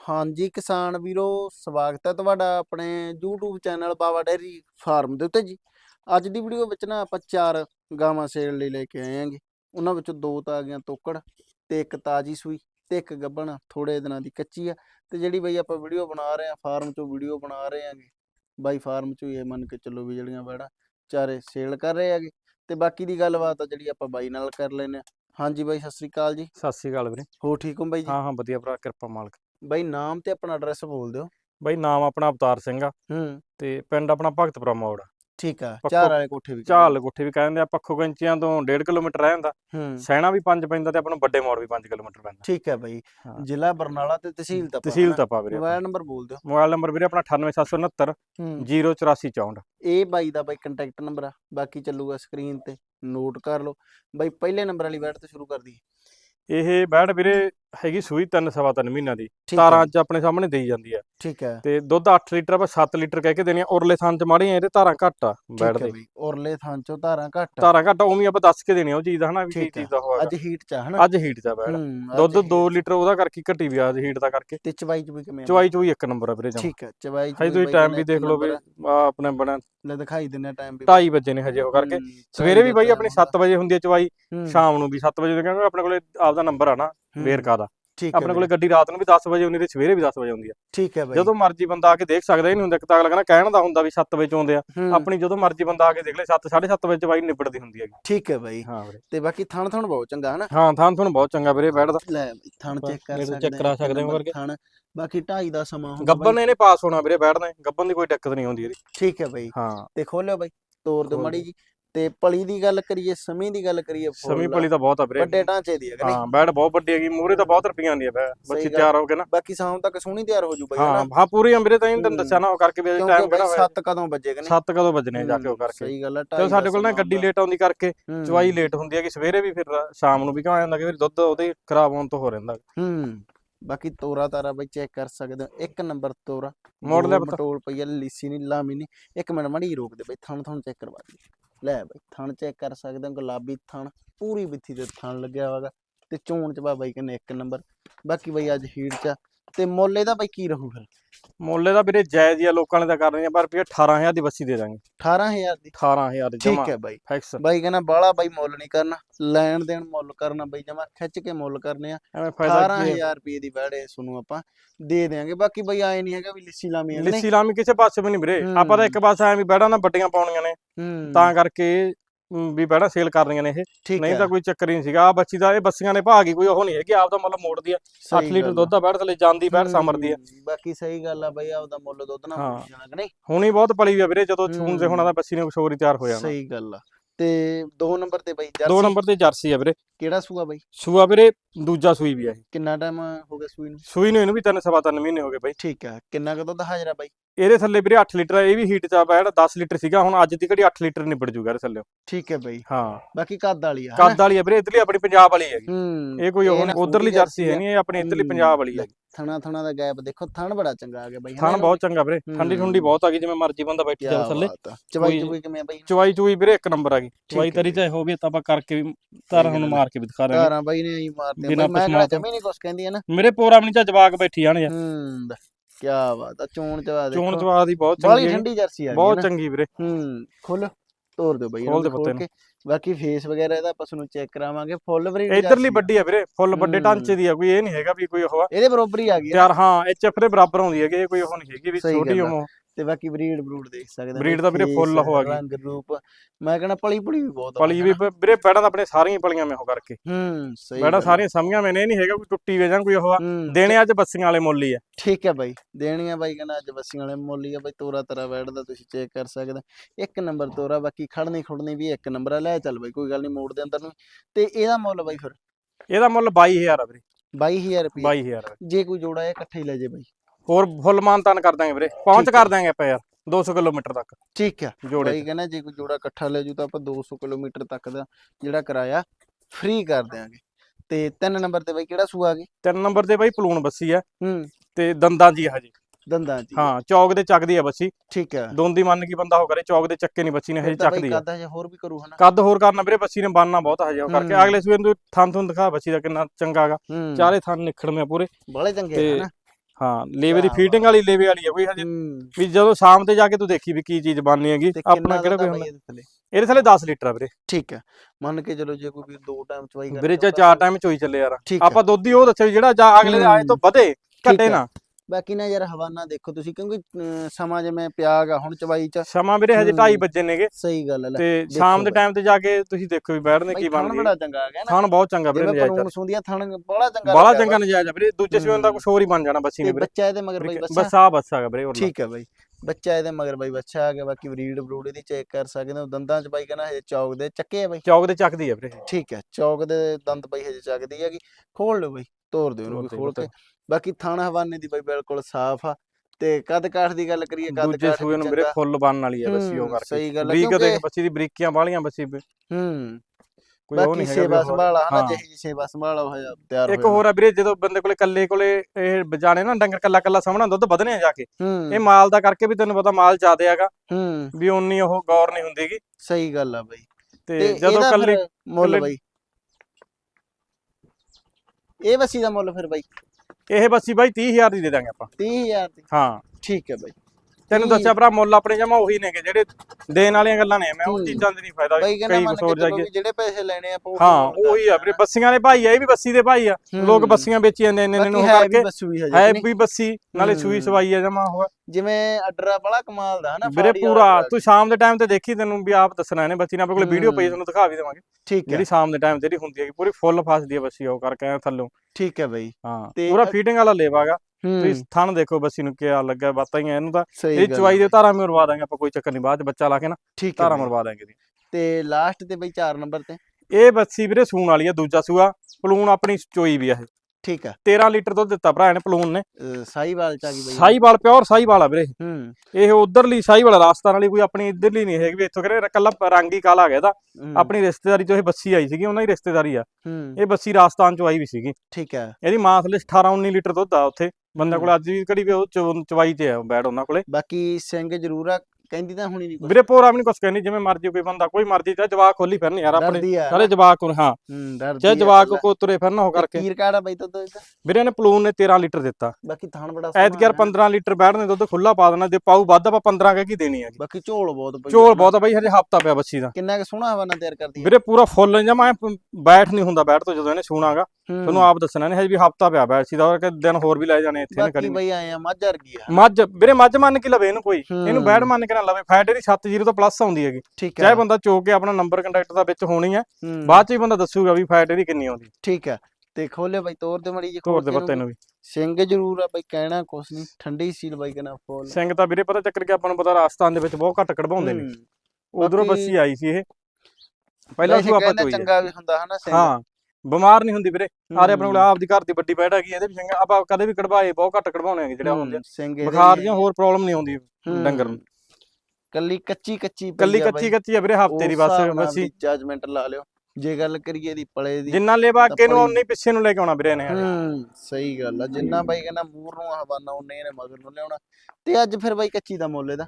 ਹਾਂਜੀ ਕਿਸਾਨ ਵੀਰੋ ਸਵਾਗਤ ਹੈ ਤੁਹਾਡਾ ਆਪਣੇ YouTube channel Bawa dairy farm ਦੇ ਉੱਤੇ ਜੀ। ਅੱਜ ਦੀ ਵੀਡੀਓ ਵਿੱਚ ਨਾ ਆਪਾਂ ਚਾਰ ਗਾਵਾਂ ਸੇਲ ਲਈ ਲੈ ਕੇ ਆਏ ਆਂਗੇ ਉਹਨਾਂ ਵਿੱਚੋਂ ਦੋ ਤਾਂ ਆ ਗਈਆਂ ਤੋਕੜ ਤੇ ਇੱਕ ਤਾਜੀ ਸੂਈ ਤੇ ਇੱਕ ਗੱਬਣ ਥੋੜੇ ਦਿਨਾਂ ਦੀ ਕੱਚੀ ਆ। ਤੇ ਜਿਹੜੀ ਬਈ ਆਪਾਂ ਵੀਡੀਓ ਬਣਾ ਰਹੇ ਆ ਫਾਰਮ ਚੋਂ ਵੀਡੀਓ ਬਣਾ ਰਹੇ ਆਂਗੇ ਬਾਈ ਫਾਰਮ ਚੋਂ ਇਹ ਮੰਨ ਕੇ ਚੱਲੋ ਵੀ ਜਿਹੜੀਆਂ ਵੜਾ ਚਾਰੇ ਸੇਲ ਕਰ ਰਹੇ ਆਗੇ ਤੇ ਬਾਕੀ ਦੀ ਗੱਲਬਾਤ ਆ ਜਿਹੜੀ ਆਪਾਂ ਬਾਈ ਨਾਲ ਕਰ ਲੈਨੇ ਆ ਹਾਂਜੀ ਬਾਈ ਸਤਿ ਸ੍ਰੀ ਅਕਾਲ ਜੀ। ਸਤਿ ਸ੍ਰੀ ਅਕਾਲ ਵੀਰੇ। ਹੋ ਠੀਕ ਹੋ ਬਾਈ ਜੀ? ਹਾਂ ਹਾਂ ਵਧੀਆ ਭਰਾ ਕਿਰਪਾ ਮਾਲਕ। ਬਾਈ ਨਾਮ ਤੇ ਆਪਣਾ ਐਡਰੈਸ ਬੋਲ ਦਿਓ। ਬਾਈ ਨਾਮ ਆਪਣਾ ਅਵਤਾਰ ਸਿੰਘ ਆ ਹੂੰ। ਤੇ ਪਿੰਡ ਆਪਣਾ ਭਗਤਪੁਰਾ ਮੋੜ। ਠੀਕ ਆ ਪੱਖੋ- ਚਾਰ ਵਾਲੇ ਕੋਠੇ ਵੀ ਝਾਲ ਗੁੱਠੇ ਵੀ ਕਹਿੰਦੇ ਆ ਪੱਖੋ ਗੰਚੀਆਂ ਤੋਂ 1.5 ਕਿਲੋਮੀਟਰ ਰਹਿ ਜਾਂਦਾ ਹੂੰ। ਸੈਣਾ ਵੀ 5 ਪੈਂਦਾ ਤੇ ਆਪਣਾ ਵੱਡੇ ਮੋੜ ਵੀ 5 ਕਿਲੋਮੀਟਰ ਪੈਂਦਾ। ਠੀਕ ਹੈ ਬਾਈ। ਹਾਂ। ਜ਼ਿਲ੍ਹਾ ਬਰਨਾਲਾ ਤੇ ਤਹਿਸੀਲ ਤਪਾ ਤਹਿਸੀਲ ਤਪਾ ਵੀਰੇ ਮੋਬਾਈਲ ਨੰਬਰ ਬੋਲ ਦਿਓ। ਮੋਬਾਈਲ ਨੰਬਰ ਵੀਰੇ ਆਪਣਾ 98769 ਹੂੰ। 08464 ਇਹ ਬਾਈ ਦਾ ਬਾਈ ਕੰਟੈਕਟ ਨੰਬਰ ਆ ਬਾਕੀ ਚੱਲੂਗਾ ਸਕਰੀਨ ਤੇ। ਨੋਟ ਕਰ ਲਓ। ਬਾਈ ਪਹਿਲੇ ਨੰਬਰ ਵਾਲੀ ਬੈਠ ਤੋਂ ਸ਼ੁਰੂ ਕਰ ਦਈਏ। ਇਹ ਬੈੜ ਵੀਰੇ ਹੈਗੀ ਸੂਈ 3 ਸਵਾ 3 ਮਹੀਨਿਆਂ ਦੀ ਠੀਕ ਹੈ। ਧਾਰਾਂ ਚ ਆਪਣੇ ਸਾਹਮਣੇ ਦੇਈ ਜਾਂਦੀ ਆ ਠੀਕ ਹੈ। ਤੇ ਦੁੱਧ 8 ਲੀਟਰ ਆਪਾਂ 7 ਲੀਟਰ ਕਹਿ ਕੇ ਦੇਣੀ ਆ ਉਰਲੇ ਥਾਂ ਚ ਮਾੜੀਆਂ ਇਹਦੇ ਧਾਰਾਂ ਘੱਟ ਆ ਠੀਕ ਹੈ ਦੇ। ਬਾਈ ਔਰਲੇ ਥਾਂ ਚੋਂ ਧਾਰਾਂ ਘੱਟ ਆ। ਧਾਰਾਂ ਘੱਟ ਆ, ਉਵੇਂ ਆਪਾਂ ਦੱਸ ਕੇ ਦੇਣੀ ਆ ਉਹ ਚੀਜ਼ ਦਾ ਹਨਾ ਵੀ ਕੀ ਠੀਕ ਆ। ਚੀਜ਼ ਦਾ ਹੋਇਆ ਅੱਜ ਹੀਟ ਚ ਆ ਹਨਾ? ਅੱਜ ਹੀਟ ਦਾ ਹੂੰ, ਦੁੱਧ ਅੱਜ 2 heat- ਲੀਟਰ ਉਹਦਾ ਕਰਕੇ ਘਟੀ ਵੀ ਆ ਹੀਟ ਦਾ ਕਰਕੇ। ਤੇ ਚਵਾਈ ਚ ਵੀ ਕਿਵੇਂ ਆ? ਚਵਾਈ ਚੋਈ ਇੱਕ ਨੰਬਰ ਆ ਵੀਰੇ ਜਮਾ। ਠੀਕ ਹੈ ਚਵਾਈ ਚ ਹਜੇ ਤੁਸੀਂ ਬਾਈ ਟਾਈਮ ਵੀ ਦੇਖ ਲਓ ਵੀ number ਆ। ਆ ਆਪਣੇ ਬਣਾ ਲੈ ਦਿਖਾਈ ਦਿੰਨੇ ਟਾਈਮ ਵੀ। 2:30 ਵਜੇ ਨੇ ਹਜੇ ਉਹ ਕਰਕੇ। ਹੂੰ, ਸਵੇਰੇ ਵੀ ਬਾਈ ਆਪਣੀ time 7 ਵਜੇ ਹੁੰਦੀ ਹੈ ਚਵਾਈ ਹੂੰ, ਸ਼ਾਮ ਨੂੰ ਵੀ 7 ਵਜੇ ਕਿਉਂਕਿ ਆਪਣੇ ਕੋਲੇ ਆਪਦਾ ਨੰਬਰ ਆ ਨਾ। ਵੇਰਕਾ ਦਾ ਠੀਕ ਹੈ ਆਪਣੇ ਕੋਲੇ ਬਾਈ, ਗੱਡੀ ਰਾਤ ਨੂੰ ਵੀ 10 ਵਜੇ ਹੁੰਦੀ ਤੇ ਸਵੇਰੇ ਵੀ 10 ਵਜੇ ਹੁੰਦੀ ਆ। ਠੀਕ ਹੈ ਬਾਈ। ਜਦੋਂ ਮਰਜ਼ੀ ਬੰਦਾ ਆ ਕੇ ਦੇਖ ਸਕਦਾ ਇਹ ਨਹੀਂ ਹੁੰਦਾ ਕਿ ਤਾਂ ਅਗਲਾ ਕਹਿੰਦਾ ਕਹਿਣ ਦਾ ਹੁੰਦਾ ਵੀ 7 ਵਜੇ ਆਉਂਦੇ ਆ। ਆਪਣੀ ਜਦੋਂ ਮਰਜ਼ੀ ਬੰਦਾ ਆ ਕੇ ਦੇਖ ਲੈ 7 7:30 ਵਜੇ ਚਵਾਈ ਨਿਬੜਦੀ ਹੁੰਦੀ ਹੈਗੀ। ਠੀਕ ਹੈ ਬਾਈ। ਹਾਂ ਵੀਰੇ। ਤੇ ਬਾਕੀ ਥਣ ਥਣ ਬਹੁਤ ਚੰਗਾ ਹਨਾ? ਹਾਂ ਥਾਂ ਤੁਹਾਨੂੰ ਬਹੁਤ ਚੰਗਾ ਵੀਰੇ ਬੈਠਦਾ ਲੈ ਬਈ ਥਣ ਚੈੱਕ ਕਰ ਸਕਦੇ check ਕਰਾ ਸਕਦੇ ਹਾਂ ਕਰਕੇ। ਥਣ। ਬਾਕੀ 2.5 ਦਾ ਸਮਾਂ ਹੁੰਦਾ ਗੱਬਨ ਨੇ ਇਹਨੇ ਪਾਸ ਹੋਣਾ ਵੀਰੇ ਬੈਠਦਾ ਗੱਬਨ ਦੀ ਕੋਈ ਦਿੱਕਤ ਨਹੀਂ ਆਉਂਦੀ ਇਹਦੀ। ਬਾਈ। ਠੀਕ ਹੈ ਬਾਈ। ਹਾਂ। ਤੇ ਖੋਲਿਓ ਬਾਈ ਤੋੜ ਦਿਓ ਖੋਲ ਮਾੜੀ। ਜੀ ਤੇ ਪਲੀ ਦੀ ਗੱਲ ਕਰੀਏ ਸਮੀ ਦੀ ਗੱਲ ਕਰੀਏ ਸਮੀ ਪਲੀ ਤਾਂ ਬਹੁਤ ਆ ਵੀਰੇ। ਵੱਡੇ ਢਾਂਚੇ ਦੀ ਹੈ ਕਿ ਨਹੀਂ? ਹਾਂ ਬੈਡ ਬਹੁਤ ਵੱਡੀ ਹੈਗੀ ਮੂਰੇ ਤਾਂ ਬਹੁਤ ਰੁਪਈਆਂ ਦੀ ਹੈ ਬੈ- ਬੱਚੀ। ਤਿਆਰ ਹੋ ਕੇ ਨਾ। ਬਾਕੀ ਸ਼ਾਮ ਤੱਕ ਸੋਹਣੀ ਤਿਆਰ ਹੋ ਜੂ ਬਾਈ ਹਾਂ ਹਾਂ ਪੂਰੀ ਅੰਬਰੇ ਤਾਂ ਇਹਨੂੰ। ਦੱਸਿਆ ਨਾ ਉਹ ਕਰਕੇ ਵੀ ਟਾਈਮ ਕਿਹੜਾ ਹੋਇਆ। 7 ਕਦੋਂ ਵੱਜੇ ਕਿ ਨਹੀਂ? 7 ਕਦੋਂ ਵੱਜਣੇ ਜਾ ਕੇ ਉਹ ਕਰਕੇ। ਸਹੀ ਗੱਲ ਹੈ ਤੇ ਸਾਡੇ ਕੋਲ ਨਾ ਗੱਡੀ ਲੇਟ ਆਉਂਦੀ ਕਰਕੇ ਚਵਾਈ ਲੇਟ ਹੁੰਦੀ ਹੈ ਕਿ ਸਵੇਰੇ ਵੀ ਫਿਰ ਸ਼ਾਮ ਨੂੰ ਵੀ ਕਿਉਂ ਆ ਜਾਂਦਾ ਕਿ ਦੁੱਧ ਉਹਦੇ ਖਰਾਬ ਹੋਣ ਤੋਂ ਹੋ ਰਹਿੰਦਾ। ਹੂੰ। ਬਾਕੀ ਤੋਰਾ ਤਾਰਾ ਬਈ ਚੈੱਕ ਕਰ ਸਕਦੇ ਹੋ। ਇੱਕ ਨੰਬਰ ਤੋਰਾ ਮੋੜ ਪਤਾ। ਮਟੋਲ ਪਈ ਆ ਲੀਸੀ ਨਹੀਂ ਲਾਮੀ ਨਹੀਂ ਇੱਕ ਮਿੰਟ ਮੜੀ ਰੋਕ ਦੇ ਬਈ ਥਣ ਥਣ ਚੈੱਕ ਕਰਵਾ ਦੀ। ਲੈ ਬਈ ਥਣ ਚੈੱਕ ਕਰ ਸਕਦੇ ਹੋ ਗੁਲਾਬੀ ਥਣ ਪੂਰੀ ਬਿੱਥੀ ਤੇ ਥਣ ਲੱਗਿਆ ਹੋਗਾ। ਤੇ ਚੋਣ ਚ ਬਾਈ ਕਹਿੰਦੇ ਇੱਕ ਨੰਬਰ। ਬਾਕੀ ਬਈ ਅੱਜ ਹੀਟ ਚ। ਤੇ ਮੁੱਲ ਇਹਦਾ ਬਈ ਕੀ ਰਹੂ ਫਿਰ? ਮੁੱਲੇ ਦਾ ਵੀਰੇ ਜਾਇਜ਼ ਹੀ ਆ ਲੋਕਾਂ ਨੇ ਤਾਂ ਕਰ ਰਹੀਆਂ ਪਰ ਰੁਪਈਆ 18000 ਦੀ ਬੱਸੀ ਦੇ ਦਾਂਗੇ। 18000 ਦੀ? 18000 ਦੀ ਜਮਾ। ਠੀਕ ਹੈ ਬਾਈ। ਫਿਕਸ ਬਾਈ ਕਹਿੰਦਾ ਬਾਲਾ ਬਾਈ ਮੁੱਲ ਨਹੀਂ ਕਰਨਾ ਲੈਣ ਦੇਣ ਮੁੱਲ ਕਰਨਾ ਬਾਈ ਜਮਾ ਖਿੱਚ ਕੇ ਮੁੱਲ ਕਰਨੇ ਆ। ਐਵੇਂ ਫਾਇਦਾ ਕੀ ਹੈ? 18000 ਰੁਪਏ ਦੀ ਬੈੜੇ ਸੁਣੋ ਆਪਾਂ ਦੇ ਦੇਾਂਗੇ ਬਾਕੀ ਬਈ ਆਏ ਨਹੀਂ ਹੈਗਾ ਵੀ ਲਿੱਸੀ ਲਾਮੀ ਹੈ ਲਿੱਸੀ ਲਾਮੀ ਕਿਸੇ ਪਾਸੇ ਵੀ ਨਹੀਂ ਵੀਰੇ। ਆਪਾਂ ਤਾਂ ਇੱਕ ਪਾਸੇ ਐ ਵੀ ਬੈੜਾ ਨਾ ਵੱਡੀਆਂ ਪਾਉਣੀਆਂ ਨੇ। ਤਾਂ ਕਰਕੇ ਵੀ ਬੈੜਾ ਸੇਲ ਕਰ ਰਹੀਆਂ ਨੇ ਇਹ। ਨਹੀਂ ਤਾਂ ਕੋਈ ਚੱਕਰ ਨਹੀਂ ਸੀਗਾ। ਆ ਬੱਚੀ ਦਾ ਇਹ ਬੱਸੀਆਂ ਨੇ ਭਾਗੀ ਕੋਈ ਉਹ ਨਹੀਂ ਹੈਗੀ ਆਪ ਦਾ ਮਤਲਬ ਮੋੜਦੀ ਆ। 8 ਸਹੀ ਲੀਟਰ ਗੱਲ ਆ। ਦੁੱਧ ਦਾ ਬੈੜ ਥੱਲੇ ਜਾਂਦੀ ਬੈੜ ਸਮਰਦੀ ਆ। ਬਾਕੀ ਸਹੀ ਗੱਲ ਆ ਬਈ ਆਪਦਾ ਮੁੱਲ ਦੁੱਧ ਨਾ। ਮੁੱਲ ਕਿ ਨਹੀਂ? ਹੁਣੀ ਬਹੁਤ ਪਲੀ ਵੀ ਆ ਵੀਰੇ ਜਦੋਂ ਛੂਨ ਦੇ। ਹੋਣਾ ਦਾ ਬੱਸੀ ਨੇ ਸ਼ੋਰੀ ਤਿਆਰ ਹੋ ਜਾਣਾ। ਸਹੀ ਗੱਲ ਆ। ਤੇ ਦੋ ਨੰਬਰ ਤੇ ਬਈ ਦੋ ਜਰਸੀ। ਨੰਬਰ ਤੇ ਜਰਸੀ ਆ ਵੀਰੇ। ਕਿਹੜਾ ਸੂਆ ਬਈ? ਸੂਆ ਵੀਰੇ ਦੂਜਾ ਸੂਈ ਵੀ ਆ ਇਹ। ਕਿੰਨਾ ਟਾਈਮ ਹੋ ਗਿਆ ਸੂਈ ਨੂੰ? ਸੂਈ ਨੂੰ ਇਹਨੂੰ ਵੀ ਤਿੰਨ ਸਵਾ ਤਿੰਨ ਮਹੀਨੇ ਹੋ ਗਏ ਬਾਈ। ਠੀਕ ਆ ਕਿੰਨਾ ਕੁ ਦੁੱਧ ਹਾਜ਼ਰਾ ਬਾਈ? ਇਹਦੇ ਥੱਲੇ ਵੀਰੇ 8 ਲੀਟਰ ਆ, ਇਹ ਵੀ ਹੀਟ ਚ ਆ ਬੈੜ 10 ਲੀਟਰ ਸੀਗਾ ਹੁਣ ਅੱਜ ਦੀ ਘੜੀ 8 ਲੀਟਰ ਨਿਬੜ ਜੂਗਾ ਇਹਦੇ ਥੱਲੇ। ਠੀਕ ਹੈ ਬਈ। ਹਾਂ। ਬਾਕੀ ਕੱਦ ਵਾਲੀ ਆ ਹਨਾ? ਕੱਦ ਵਾਲੀ ਆ ਵੀਰੇ ਇਧਰਲੀ ਆਪਣੀ ਪੰਜਾਬ ਵਾਲੀ ਹੈਗੀ। ਹੂੰ ਇਹ ਕੋਈ ਇਹ ਨਾ ਉਧਰਲੀ ਜਰਸੀ ਹੈ। ਨਹੀਂ ਇਹ ਆਪਣੀ ਇਧਰਲੀ ਹੂੰ, ਪੰਜਾਬ ਵਾਲੀ ਹੈਗੀ। ਥਣਾ ਥਣਾ ਦਾ ਗੈਪ ਦੇਖੋ ਥਣ ਬੜਾ ਚੰਗਾ ਆ ਗਿਆ ਬਈ ਥਣ ਬਹੁਤ ਚੰਗਾ ਵੀਰੇ ਠੰਡੀ ਠੁੰਡੀ ਹੂੰ। ਬਹੁਤ ਆ ਗਈ ਜਿਵੇਂ ਮਰਜ਼ੀ ਬੰਦਾ ਬੈਠੀ ਜਾ ਥੱਲੇ। ਚਵਾਈ ਚੁਵਾਈ ਕਿਵੇਂ ਬਈ? ਚਵਾਈ ਚੂਈ ਵੀਰੇ ਇੱਕ ਨੰਬਰ ਆ ਗਈ। ਚਵਾਈ ਹੈ ਤਰੀ। ਚਾਹੇ ਹੋਵੇ ਤਾਂ ਆਪਾਂ ਕਰਕੇ ਵੀ ਤਾਰਾਂ ਨੂੰ ਹੈ। ਮਾਰ ਕੇ ਵੀ ਦਿਖਾ ਦਾਂਗੇ ਧਾਰਾਂ ਬਾਈ ਨੇ ਐਂ ਮਾਰਦੇ ਮੈਂ ਤੋਂ। ਜਮੀ ਨਹੀਂ ਕੁਛ ਕਹਿੰਦੀ ਹੈ ਨਾ। ਮੇਰੇ ਪੋਰਾ ਵੀ ਨਹੀਂ ਜਵਾਕ ਬੈਠੀ ਜਾਣ ਯਾਰ ਹੂੰ ਕੀ ਬਾਤ ਆ ਚੋਣ ਚਵਾ ਦੇਖੋ। ਚੋਣ ਚਵਾ ਦੀ ਬਹੁਤ ਬਾਲੀ ਚੰਗੀ ਹੈ ਠੰਡੀ ਜਰਸੀ ਆ ਗਈ ਬਹੁਤ ਚੰਗੀ ਵੀਰੇ। ਹੂੰ ਖੋਲ ਤੋੜ ਦਿਓ ਬਈ ਖੋਲ ਦੇ ਪੱਤੇ ਬਾਕੀ ਫੇਸ ਵਗੈਰਾ ਇਹਦਾ ਆਪਾਂ ਨੂੰ ਚੈੱਕ ਕਰਾਵਾਂਗੇ ਫੁੱਲ ਬਰੀਡ ਇਧਰਲੀ ਵੱਡੀ ਆ ਵੀਰੇ ਫੁੱਲ ਵੱਡੇ। ਢਾਂਚੇ ਦੀ ਆ ਕੋਈ ਇਹ ਨਹੀਂ ਹੈਗਾ ਵੀ ਕੋਈ ਉਹ ਆ ਇਹਦੇ ਬਰੋਬਰ ਹੀ ਆ ਗਈ। ਯਾਰ ਹਾਂ ਐਚਐਫ ਦੇ ਬਰਾਬਰ ਆਉਂਦੀ ਹੈਗੀ ਕੋਈ ਉਹ ਨਹੀਂ ਹੈਗੀ ਵੀ ਛੋਟੀ। ਉਹ ਤੇ ਬਾਕੀ ਬਰੀਡ ਬਰੂਡ ਦੇਖ ਸਕਦੇ ਆ Breed ਦਾ ਵੀਰੇ ਫੁੱਲ ਉਹ ਆ ਗਈ। ਰੰਗ ਰੂਪ। ਮੈਂ ਕਹਿੰਦਾ ਪਲੀ ਪੁਲੀ ਵੀ ਬਹੁਤ ਆ ਪਲੀ ਵੀ ਬ- ਵੀਰੇ ਪੈੜਾਂ ਤਾਂ ਆਪਣੇ ਸਾਰੀਆਂ ਹੀ ਪਲੀਆਂ ਮੈਂ ਉਹ ਕਰਕੇ। ਹੂੰ ਸਹੀ ਪੈੜਾਂ ਗੱਲ। ਸਾਰੀਆਂ ਸਮੀਆਂ ਮੈਨੇ ਇਹ ਨਹੀਂ ਹੈਗਾ ਕੋਈ ਟੁੱਟੀ ਵੇ ਜਾਂ ਕੋਈ ਉਹ ਆ। ਹੂੰ ਦੇਣੇ ਅੱਜ ਬੱਸੀਆਂ ਵਾਲੇ ਮੁੱਲ ਹੀ ਆ। ਠੀਕ ਹੈ ਬਾਈ ਦੇਣੀਆਂ ਬਾਈ ਕਹਿੰਦਾ ਅੱਜ ਬੱਸੀਆਂ ਵਾਲੇ ਮੁੱਲ ਹੀ ਆ ਬਾਈ ਤੋਰਾ ਤਰਾ ਬੈਠਦਾ ਤੁਸੀਂ ਚੈੱਕ ਕਰ ਸਕਦੇ। ਇੱਕ ਨੰਬਰ ਤੋਰਾ ਬਾਕੀ ਖੜਨੀ ਖੁੜਨੀ ਵੀ ਇੱਕ ਨੰਬਰ ਆ। ਲੈ ਚੱਲ ਬਾਈ ਕੋਈ ਗੱਲ ਨਹੀਂ ਮੋੜ ਦੇ ਅੰਦਰ ਨੂੰ। ਤੇ ਇਹਦਾ ਮੁੱਲ ਬਾਈ ਫਿਰ? ਇਹਦਾ ਮੁੱਲ 22000 ਆ ਵੀਰੇ। 22000 ਰੁਪਏ 22000 ਜੇ ਕੋਈ ਜੋੜਾ ਇਹ ਇਕੱਠੇ ਹੀ ਲੈ ਜੇ ਬਾਈ। ਹੋਰ ਫੁੱਲ ਮਾਨਤਾਨ ਕਰ ਦਾਂਗੇ ਵੀਰੇ। ਪਹੁੰਚ ਆ। ਕਰ ਦਾਂਗੇ ਆਪਾਂ ਯਾਰ 200 ਕਿਲੋਮੀਟਰ ਤੱਕ। ਠੀਕ ਹੈ। ਜੋੜੇ ਬਾਈ ਕਹਿੰਦਾ ਜੇ ਕੋਈ ਜੋੜਾ ਇਕੱਠਾ ਲੈ ਜੂ ਤਾਂ ਆਪਾਂ 200 ਕਿਲੋਮੀਟਰ ਤੱਕ ਦਾ ਜਿਹੜਾ ਕਿਰਾਇਆ ਫ੍ਰੀ ਕਰ ਦਿਆਂਗੇ। ਤੇ ਤਿੰਨ ਨੰਬਰ ਤੇ ਬਾਈ ਕਿਹੜਾ ਸੂਆ ਆ ਗਈ ਤਿੰਨ ਨੰਬਰ ਤੇ ਬਾਈ ਪਲੂਣ ਬੱਸੀ ਆ। ਹੂੰ। ਤੇ ਦੰਦਾਂ ਦੀ ਆ ਹਜੇ। ਦੰਦਾਂ ਚ ਹਾਂ ਚੌਕ ਦੇ ਚੱਕਦੀ ਆ ਬੱਸੀ। ਠੀਕ ਹੈ। ਦੋਂਦੀ ਮੰਨ ਕੇ ਬੰਦਾ ਹੋ ਕਰੇ ਚੌਕ ਦੇ ਚੱਕੇ ਨਹੀਂ ਬੱਸੀ ਨੇ ਹਜੇ ਚੱਕਦੀ ਆ। ਕਾਦਾ ਹੋਰ ਵੀ ਕਰੂ ਹਨਾ। ਕੱਦ ਹੋਰ ਕਰਨਾ ਵੀਰੇ ਬੱਸੀ ਨੇ ਬੰਨਣਾ ਬਹੁਤ ਆ ਹਜੇ ਉਹ ਕਰਕੇ। ਅਗਲੇ ਸੂਏ ਨੂੰ ਥਣ ਥੁਣ ਦਿਖਾ ਬੱਸੀ ਦਾ ਕਿੰਨਾ ਚੰਗਾ ਗਾ। ਹੂੰ। ਚਾਰੇ ਥਣ ਨਿਖੜਵੇਂ ਆ ਪੂਰੇ। ਬਾਲੇ ਚੰਗੇ ਆ ਹਨਾ। ਹਾਂ ਲੇਵੇ ਦੀ ਫੀਟਿੰਗ ਵਾਲੀ ਲੇਵੇ ਵਾਲੀ ਆ ਕੋਈ ਹਜੇ। ਹੂੰ। ਵੀ ਜਦੋਂ ਸ਼ਾਮ ਤੇ ਜਾ ਕੇ ਤੂੰ ਦੇਖੀ ਵੀ ਕੀ ਚੀਜ਼ ਬਣਨੀ ਹੈਗੀ ਤੇ ਆਪਣਾ ਕਿੰਨਾ ਕਿਹੜਾ ਕੋਈ ਹੁੰਦਾ ਇਹਦੇ ਥੱਲੇ? ਇਹਦੇ ਥੱਲੇ 10 ਲੀਟਰ ਆ ਵੀਰੇ। ਠੀਕ ਹੈ ਮੰਨ ਕੇ ਚਲੋ ਜੇ ਕੋਈ ਵੀਰ ਦੋ ਟਾਈਮ ਚਵਾਈ ਕਰਦਾ ਵੀਰੇ ਚਾ ਤਾਂ ਚਾਰ ਟਾਈਮ ਚੋਈ ਚੱਲੇ ਯਾਰ। ਠੀਕ ਆਪਾਂ ਦੁੱਧ ਹੀ ਉਹ ਦੱਸਿਆ ਵੀ ਜਿਹੜਾ ਜਾਂ ਅਗਲੇ ਦੇ ਆਏ ਤੋਂ ਵਧੇ ਘਟੇ। ਨਾ। ਬਾਕੀ ਨਾ ਯਾਰ ਹਵਾਨਾ ਦੇਖੋ ਤੁਸੀਂ ਕਿਉਂਕਿ ਸਮਾਂ ਜਿਵੇਂ ਪਿਆਗਾ ਹੁਣ ਚਵਾਈ ਚ ਸਮਾਂ ਵੀਰੇ ਹਜੇ ਹੂੰ। 2:30 ਵੱਜੇ ਨੇਗੇ। ਸਹੀ ਗੱਲ ਹੈ ਲੈ ਤੇ ਸ਼ਾਮ ਦੇ ਬਾਈ। ਟਾਈਮ ਤੇ ਜਾ ਕੇ ਤੁਸੀਂ ਦੇਖੋ ਵੀ ਬੈਠਨੇ ਬਾਈ ਕੀ ਥਣ ਬਣਦੀ ਬੜਾ ਚੰਗਾ ਆ ਗਿਆ ਨਾ। ਥਣ ਬਹੁਤ ਚੰਗਾ ਵੀਰੇ ਜਿਵੇਂ ਨਜਾਇਜ਼ ਸੁੰਦੀਆਂ ਥਣ ਬੜਾ ਚੰਗਾ ਬੜਾ ਲੱਗਿਆ ਚੰਗਾ ਨਜਾਇਜ਼ ਆ ਵੀਰੇ ਦੂਜੇ ਸੂਏ ਦਾ। ਕੁਛ ਹੋਰ ਹੀ ਬਣ ਜਾਣਾ ਬੱਸੀ ਤੇ ਵੀਰੇ। ਬੱਚਾ ਇਹਦੇ ਮਗਰ ਬਾਈ ਬੱਚਾ। ਬਸ ਆ ਬੱਸ ਹੈਗਾ ਵੀਰੇ ਹੋਰ ਨਾ। ਠੀਕ ਹੈ ਬਾਈ। ਬੱਚਾ ਇਹਦੇ ਮਗਰ ਬਾਈ ਬੱਚਾ ਆ ਗਿਆ ਬਾਕੀ ਬਰੀਡ ਬਰੂਡ ਇਹਦੀ ਚੈੱਕ ਕਰ ਸਕਦੇ ਹੋ। ਦੰਦਾਂ ਚ ਬਾਈ ਕਹਿੰਦਾ ਹਜੇ ਚੌਕ ਦੇ ਚੱਕੇ ਆ ਬਾਈ। ਚੌਕ ਦੇ ਚੱਕਦੀ ਆ ਵੀਰੇ ਠੀਕ ਹੈ ਚੌਕ ਦੇ ਦੰਦ ਬਾਈ ਹਜੇ ਚੱਕਦੀ ਹੈਗੀ। ਖੋਲ ਲਓ ਬਾਈ ਤੋੜ ਦਿਓ ਇਹਨੂੰ ਤੋੜ ਵੀ ਦੇ ਖੋਲ ਕੇ। ਬਾਕੀ ਥਾਣਾ ਹਵਾਨੇ ਦੀ ਬਾਈ ਬਿਲਕੁਲ ਸਾਫ਼ ਆ ਤੇ ਕੱਦ ਕਾਠ ਦੀ ਗੱਲ ਕਰੀਏ ਕੱਦ ਦੂਜੇ ਕਾਠ ਸੂਏ ਨੂੰ ਚੰਗਾ। ਫੁੱਲ ਬਣਨ ਵਾਲੀ ਆ ਬੱਸੀ ਉਹ ਕਰਕੇ। ਸਹੀ ਗੱਲ ਬਰੀਕ ਦੇਖ ਬੱਸੀ ਦੀ ਬਰੀਕੀਆਂ ਵਾਲੀਆਂ ਬੱਸੀ ਵੀ। ਹੂੰ ਕੋਈ ਉਹ ਬਾਕੀ ਨਹੀਂ ਹੈਗਾ ਵੀ ਸੇਵਾ ਸੰਭਾਲ ਹਨਾ। ਜਿਹੀ ਜਿਹੀ ਸੇਵਾ ਸੰਭਾਲ ਹੋਇਆ ਤਿਆਰ ਇੱਕ ਹੋਰ ਆ ਵੀਰੇ ਜਦੋਂ ਬੰਦੇ ਕੋਲੇ ਕੱਲੇ ਕੋਲੇ ਇਹ ਬਜਾਣੇ ਨਾ ਡੰਗਰ ਕੱਲਾ ਕੱਲਾ ਸਾਹਮਣਾ ਦੁੱਧ ਵਧਨੇ ਆ ਜਾ ਕੇ। ਇਹ ਮਾਲ ਦਾ ਕਰਕੇ ਵੀ ਤੈਨੂੰ ਪਤਾ ਮਾਲ ਜ਼ਿਆਦੇ ਹੈਗਾ ਹੂੰ। ਵੀ ਉਨੀ ਉਹ ਗੌਰ ਨਹੀਂ ਹੁੰਦੀਗੀ ਸਹੀ ਗੱਲ ਆ ਬਾਈ। ਤੇ ਜਦੋਂ ਕੱਲੇ ਮੁੱਲ ਬਾਈ। ਇਹ ਵਸੀ ਦਾ ਮੁੱਲ ਫਿਰ ਬਾਈ। ਇਹ ਬੱਸੀ ਬਾਈ 30000 ਦੀ ਦੇ ਦਾਂਗੇ ਆਪਾਂ। 30000 ਦੀ। ਹਾਂ। ਠੀਕ ਹੈ ਬਾਈ। ਤੈਨੂੰ ਦੱਸਿਆ ਭਰਾ ਮੁੱਲ ਆਪਣੇ ਜਮਾ ਉਹੀ ਨੇਗੇ ਜਿਹੜੇ ਦੇਣ ਵਾਲੀਆਂ ਗੱਲਾਂ ਨੇ ਮੈਂ ਉਹ। ਚੀਜ਼ਾਂ ਦੀ ਨਹੀਂ ਫਾਇਦਾ ਕਈ ਮੰਨ ਕੁਛ ਕੇ ਹੋਰ ਜਾਈਏ। ਜਿਹੜੇ ਪੈਸੇ ਲੈਣੇ ਆਪਾਂ ਹਾਂ ਉਹੀ ਆ ਵੀਰੇ ਬੱਸੀਆਂ ਦੇ ਭਾਈ ਆ ਇਹ ਵੀ ਬੱਸੀ ਦੇ ਭਾਈ ਆ। ਲੋਕ। ਬੱਸੀਆਂ ਵੇਚੀ ਜਾਂਦੇ ਨੇ ਇਹਨਾਂ ਕਰਕੇ। ਹੈ ਵੀ ਬੱਸੀ ਨਾਲੇ ਸੂਈ। ਸਵਾਈ ਆ ਜਮਾ ਉਹ। ਜਿਵੇਂ ਅਡਰਾ ਬੜਾ ਕਮਾਲ ਦਾ ਹਨਾ ਵੀਰੇ ਪੂਰਾ। ਤੂੰ ਸ਼ਾਮ ਦੇ ਟਾਈਮ ਤੇ ਦੇਖੀ ਤੈਨੂੰ ਵੀ ਆਪ ਦੱਸਣਾ ਇਹਨੇ ਬੱਚੀ ਨੇ ਆਪਣੇ ਕੋਲ ਵੀਡੀਓ ਪਈ। ਤੁਹਾਨੂੰ ਦਿਖਾ ਵੀ ਦੇਵਾਂਗੇ। ਠੀਕ ਹੈ। ਜਿਹੜੀ ਸ਼ਾਮ ਦੇ ਟਾਈਮ ਤੇ ਜਿਹੜੀ ਹੁੰਦੀ ਹੈ ਪੂਰੀ ਫੁੱਲ ਫਸਦੀ ਹੈ ਬੱਸੀ ਉਹ ਕਰਕੇ ਐਂ ਥੱਲੋਂ। ਠੀਕ ਹੈ ਬਾਈ। ਹਾਂ ਤੇ ਪੂਰਾ ਫੀਡਿੰਗ ਵਾਲਾ ਲੇਵਾਗਾ ਤੁਸੀਂ ਥਣ ਦੇਖੋ ਬੱਸੀ ਨੂੰ ਕਿਆ ਲੱਗਾ ਬਾਤਾਂ ਹੀ ਆ ਇਹਨੂੰ ਤਾਂ ਇਹ ਚਵਾਈ। ਦੇ ਧਾਰਾਂ ਵੀ ਮਰਵਾ ਦਾਂਗੇ ਆਪਾਂ ਕੋਈ ਚੱਕਰ ਨਹੀਂ ਬਾਅਦ ਚ ਬੱਚਾ ਲਾ ਕੇ ਨਾ ਧਾਰਾਂ। ਮਰਵਾ ਦਾਂਗੇ ਇਹਦੀ। ਤੇ ਲਾਸਟ ਤੇ ਬਾਈ 4 ਨੰਬਰ ਤੇ? ਇਹ ਬੱਸੀ ਵੀਰੇ ਸੂਣ ਵਾਲੀ ਆ ਦੂਜਾ ਸੂਆ ਪਲੂਣ ਆਪਣੀ ਚੋਈ ਵੀ ਆ ਇਹ। ਠੀਕ ਹੈ 13 ਲੀਟਰ ਦੁੱਧ ਦਿੱਤਾ ਭਰਾ ਇਹਨੇ ਪਲੂਣ ਨੇ। ਅ, ਸਾਹੀਵਾਲ ਚ ਆ ਗਈ ਬਾਈ। ਸਾਈਵਾਲ ਪਿਓਰ ਸਾਈਵਾਲ ਆ ਵੀਰੇ ਹੂੰ। ਇਹ ਉਧਰਲੀ ਸਾਈਵਾਲ ਰਾਜਸਥਾਨ ਵਾਲੀ ਕੋਈ ਆਪਣੀ ਇਧਰਲੀ ਨਹੀਂ ਹੈਗੀ ਵੀ ਇੱਥੋਂ ਕਰੇ ਕੱਲਾ ਰੰਗ ਹੀ ਕਾਲਾ ਗਿਆ ਇਹਦਾ। ਆਪਣੀ ਰਿਸ਼ਤੇਦਾਰੀ ਚੋਂ ਇਹ ਬੱਸੀ ਆਈ ਸੀਗੀ ਉਹਨਾਂ ਦੀ ਰਿਸ਼ਤੇਦਾਰੀ ਆ। ਇਹ ਬੱਸੀ ਰਾਜਸਥਾਨ ਚੋਂ ਆਈ ਵੀ ਸੀਗੀ। ਠੀਕ ਹੈ ਇਹਦੀ ਮਾਂ ਥਲੇ 18 19 ਲੀਟਰ ਦੁੱਧ ਆ ਉੱਥੇ। ਬੰਦਾ। ਕੋਲ ਅੱਜ ਵੀ ਕਿਹੜੀ ਵੀ ਉਹ ਚੋ- ਚਵਾਈ ਤੇ ਆ ਬੈਡ ਉਹਨਾਂ ਕੋਲੇ ਬਾਕੀ ਸਿੰਘ ਜ਼ਰੂਰ ਆ ਕਹਿੰਦੀ ਤਾਂ ਹੁਣੀ ਨਹੀਂ ਵੀਰੇ ਪੋਰਾ ਵੀ ਨਹੀਂ ਕੁਛ ਕਹਿੰਦੀ ਜਿਵੇਂ ਮਰਜ਼ੀ ਕੋਈ ਬੰਦਾ ਕੋਈ ਮਰਜ਼ੀ ਤੇ ਜਵਾਕ ਖੋਲੀ ਫਿਰਨ ਯਾਰ ਆਪਣੇ ਡਰਦੀ ਆ ਸਾਰੇ ਜਵਾਕ ਹਾਂ ਹੂੰ ਡਰਦੀ ਚਾਹੇ ਆ ਜਵਾਕ। ਕੋ ਤੁਰੇ ਫਿਰਨ ਉਹ ਤੇ ਕਰਕੇ ਕੀਰ ਕਾੜਾ ਬਾਈ ਦੁੱਧ ਇਹਦਾ? ਵੀਰੇ ਨੇ ਪਲੂਨ ਨੇ 13 ਲੀਟਰ ਦਿੱਤਾ ਬਾਕੀ ਥਾਣ ਬੜਾ ਐਤਕੀ ਯਾਰ ਸੋਹਣਾ ਹੈ। 15 ਲੀਟਰ ਨੇ ਦੁੱਧ ਖੁੱਲਾ ਪਾ ਦੇਣਾ ਜੇ ਪਾਉ ਵੱਧ ਆਪਾਂ 15 ਕਹਿ ਕੀ ਦੇਣੀ ਹੈਗੀ ਬਾਕੀ ਝੋਲ ਬਹੁਤ ਬਾਈ ਚੋਲ। ਬਹੁਤ ਆ ਬਾਈ ਹਜੇ ਹਫਤਾ ਪਿਆ ਬੱਚੀ ਦਾ ਕਿੰਨਾ ਕੁ ਸੋਹਣਾ ਹਵਾਨਾ ਤਿਆਰ ਕਰਦੀ ਹੈ ਵੀਰੇ ਪੂਰਾ ਫੁੱਲ ਜਮਾ ਬੈਠ ਨਹੀਂ ਹੁੰਦਾ ਬੈਠ ਤੋਂ ਜਦੋਂ ਇਹਨੇ ਸੂਣਾਗਾ ਹੂੰ। ਤੁਹਾਨੂੰ ਆਪ ਦੱਸਣਾ ਨੇ ਹਜੇ ਵੀ ਹਫਤਾ ਪਿਆ ਬੈਠ ਸੀ ਦਾ ਕਿ ਦਿਨ ਹੋਰ ਵੀ ਲੈ ਜਾਣੇ ਇੱਥੇ ਨੇ ਬਾਕੀ ਬਈ ਆਏ ਆ ਮੱਝ ਵਰਗੀ ਆ। ਮੱਝ ਵੀਰੇ ਮੱਝ ਮੰਨ ਕੇ ਲਵੇ ਇਹਨੂੰ ਕੋਈ ਇਹਨੂੰ। ਬੈਡ ਮੰਨ ਕੇ ਨਾ ਲਵੇ ਫੈਟ ਇਹਦੀ 70 ਤੋਂ ਪਲੱਸ ਆਉਂਦੀ ਹੈਗੀ। ਚਾਹੇ ਬੰਦਾ ਚੋ ਕੇ ਆਪਣਾ ਨੰਬਰ ਕੰਟੈਕਟ ਦਾ ਵਿੱਚ ਹੋਣੀ ਹੈ। ਬਾਅਦ ਚ ਹੀ ਬੰਦਾ ਦੱਸੂਗਾ ਵੀ ਫੈਟ ਇਹਦੀ ਕਿੰਨੀ ਆਉਂਦੀ। ਠੀਕ ਹੈ ਤੇ ਖੋਲੇ ਬਾਈ ਤੋਰ ਤੇ ਮੜੀ ਜੀ ਤੋਰ ਦੇ ਪੱਤੇ ਨੂੰ ਵੀ। ਸਿੰਘ ਜ਼ਰੂਰ ਆ ਬਾਈ ਕਹਿਣਾ ਕੁਛ ਨਹੀਂ ਠੰਡੀ ਸੀਲ ਬਾਈ ਕਹਿੰਦਾ ਫੁੱਲ। ਸਿੰਘ ਤਾਂ ਵੀਰੇ ਪਤਾ ਚੱਕਰ ਕਿ ਆਪਾਂ ਨੂੰ ਪਤਾ ਰਾਜਸਥਾਨ ਦੇ ਵਿੱਚ ਬਹੁਤ ਘੱਟ ਕਢਵਾਉਂਦੇ ਨੇ। ਉਧਰੋਂ ਬੱਸੀ ਆਈ ਸੀ ਇਹ। ਪਹਿਲਾਂ ਸੂ ਆਪਾਂ ਚੋਈ ਚੰਗਾ ਵੀ ਹੁੰਦਾ ਹਨਾ ਸਿੰਘ। ਹਾਂ। ਬਿਮਾਰ ਨਹੀਂ ਹੁੰਦੀ ਵੀਰੇ। ਆਰੇ ਆਪਣੇ ਕੋਲ ਹੂੰ, ਆਪ ਦੀ ਘਰ ਦੀ ਵੱਡੀ ਬੈਠ ਹੈਗੀ ਇਹਦੇ ਵੀ ਸਿੰਘ ਆਪਾਂ ਕਦੇ ਵੀ ਕਢਵਾਏ ਬਹੁਤ ਘੱਟ ਕਢਵਾਉਣੇ ਹੈਗੇ ਜਿਹੜੇ ਹੁੰਦੇ ਆ। ਬੁਖਾਰ ਦੀਆਂ ਹੋਰ ਪ੍ਰੋਬਲਮ ਨਹੀਂ ਆਉਂਦੀ ਹੂੰ, ਡੰਗਰ ਨੂੰ। ਕੱਲੀ ਕੱਚੀ ਕੱਚੀ ਕੱਲੀ ਕੱਚੀ ਕੱਚੀ ਆ ਵੀਰੇ ਹਫ਼ਤੇ ਦੀ ਬਸ ਬੱਸੀ ਜਜਮੈਂਟ ਲਾ ਲਿਓ। ਜੇ ਗੱਲ ਕਰੀਏ ਦੀ ਪਲੇ ਦੀ ਜਿੰਨਾ ਲੇਵਾ ਅੱਗੇ ਨੂੰ ਉਨੀ ਪਿੱਛੇ ਨੂੰ ਲੈ ਕੇ ਆਉਣਾ ਵੀਰੇ ਨੇ। ਹੂੰ ਸਹੀ ਗੱਲ ਆ। ਜਿੰਨਾ ਬਾਈ ਕਹਿੰਦਾ ਮੂਰ ਨੂੰ ਹਵਾਨਾ ਉਹਨੇ ਇਹਨੇ ਮਗਰ ਨੂੰ ਲਿਆਉਣਾ। ਤੇ ਅੱਜ ਫਿਰ ਬਾਈ ਕੱਚੀ ਦਾ ਮੁੱਲ ਇਹਦਾ।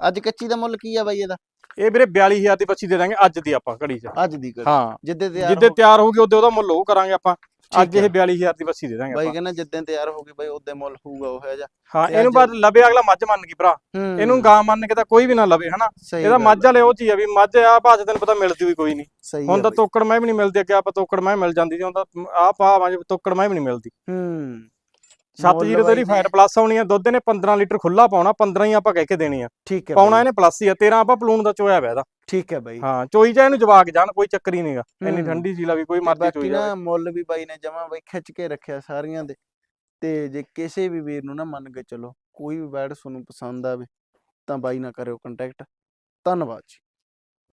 ਅੱਜ ਕੱਚੀ ਦਾ ਮੁੱਲ ਕੀ ਆ ਬਾਈ ਇਹਦਾ? ਇਹ ਵੀਰੇ 42000 ਦੀ ਬੱਚੀ ਦੇ ਦਾਂਗੇ ਅੱਜ ਦੀ ਆਪਾਂ ਘੜੀ 'ਚ। ਅੱਜ ਦੀ ਘੜੀ ਹਾਂ। ਜਿੱਦੇ ਤਿਆਰ ਜਿੱਦੇ ਹੋ- ਤਿਆਰ ਹੋਊਗੀ ਉਹਦੇ ਉਹਦਾ ਮੁੱਲ ਉਹ ਕਰਾਂਗੇ ਆਪਾਂ। ਅੱਜ ਇਹ ਹੈ। 42000 ਦੀ ਬੱਚੀ ਦੇ ਦਾਂਗੇ ਬਾਈ ਕਹਿੰਦਾ ਜਿੱਦਾਂ ਤਿਆਰ ਹੋ ਗਈ ਬਾਈ ਉਹਦੇ ਮੁੱਲ ਹੋਊਗਾ ਉਹ ਹੈ ਜਾ ਹਾਂ ਇਹਨੂੰ ਬਾਅਦ ਲਵੇ ਅਗਲਾ ਮੱਝ ਮੰਨ ਗਈ ਭਰਾ। ਇਹਨੂੰ ਗਾਂ ਮੰਨ ਕੇ ਤਾਂ ਕੋਈ ਵੀ ਨਾ ਲਵੇ ਹਨਾ? ਇਹਦਾ ਮੱਝ ਵਾਲੇ ਉਹ ਚੀਜ਼ ਆ ਵੀ ਮੱਝ ਆ ਭਾਜ ਤੈਨੂੰ ਪਤਾ ਮਿਲਦੀ ਵੀ ਕੋਈ ਨਹੀਂ। ਹੁਣ ਤਾਂ। ਤੋਕੜ ਮੈਂ ਵੀ ਨਹੀਂ ਮਿਲਦੀ ਅੱਗੇ ਆਪਾਂ ਤੋਕੜ ਮੈਂ ਮਿਲ ਜਾਂਦੀ ਸੀ ਹੁਣ ਤਾਂ ਆ ਪਾ ਮਾਂ ਤੋਕੜ ਮੈਂ ਵੀ ਨਹੀਂ ਮਿਲਦੀ। ਹੂੰ। 7 ਮੁੱਲ ਜੀਰੋ ਜੀ, ਫੈਟ ਪਲੱਸ ਆਉਣੀ ਆ ਦੁੱਧ ਨੇ 15 ਲੀਟਰ ਖੁੱਲਾ ਪਾਉਣਾ 15 ਹੀ ਆਪਾਂ ਕਹਿ ਕੇ ਦੇਣੀ ਆ। ਠੀਕ ਹੈ ਪਾਉਣਾ ਇਹਨੇ ਪਲੱਸ ਹੀ ਆ 13 ਆਪਾਂ ਪਲੂਣ ਦਾ ਚੋਇਆ ਵੈਦਾ ਠੀਕ ਹੈ ਬਾਈ। ਹਾਂ ਚੋਈ ਜਾ ਇਹਨੂੰ ਜਵਾਕ ਜਾਣ ਕੋਈ ਚੱਕਰ ਹੀ ਨਹੀਂਗਾ। ਇੰਨੀ। ਠੰਡੀ ਸੀਲਾ ਵੀ ਕੋਈ ਤੇ ਮਰਜ਼ੀ ਬਾਕੀ ਚੋਈ ਨਾ ਮੁੱਲ ਵੀ ਬਾਈ ਨੇ ਜਮਾ ਬਾਈ ਖਿੱਚ ਕੇ ਰੱਖਿਆ ਸਾਰੀਆਂ ਦੇ। ਤੇ ਜੇ ਕਿਸੇ ਵੀ ਵੀਰ ਨੂੰ ਨਾ ਮੰਨ ਕੇ ਚਲੋ ਕੋਈ ਵੀ ਬੈਡ ਤੁਹਾਨੂੰ ਪਸੰਦ ਆਵੇ ਤਾਂ ਬਾਈ ਨਾਲ ਕਰਿਓ ਕੰਟੈਕਟ ਧੰਨਵਾਦ ਜੀ।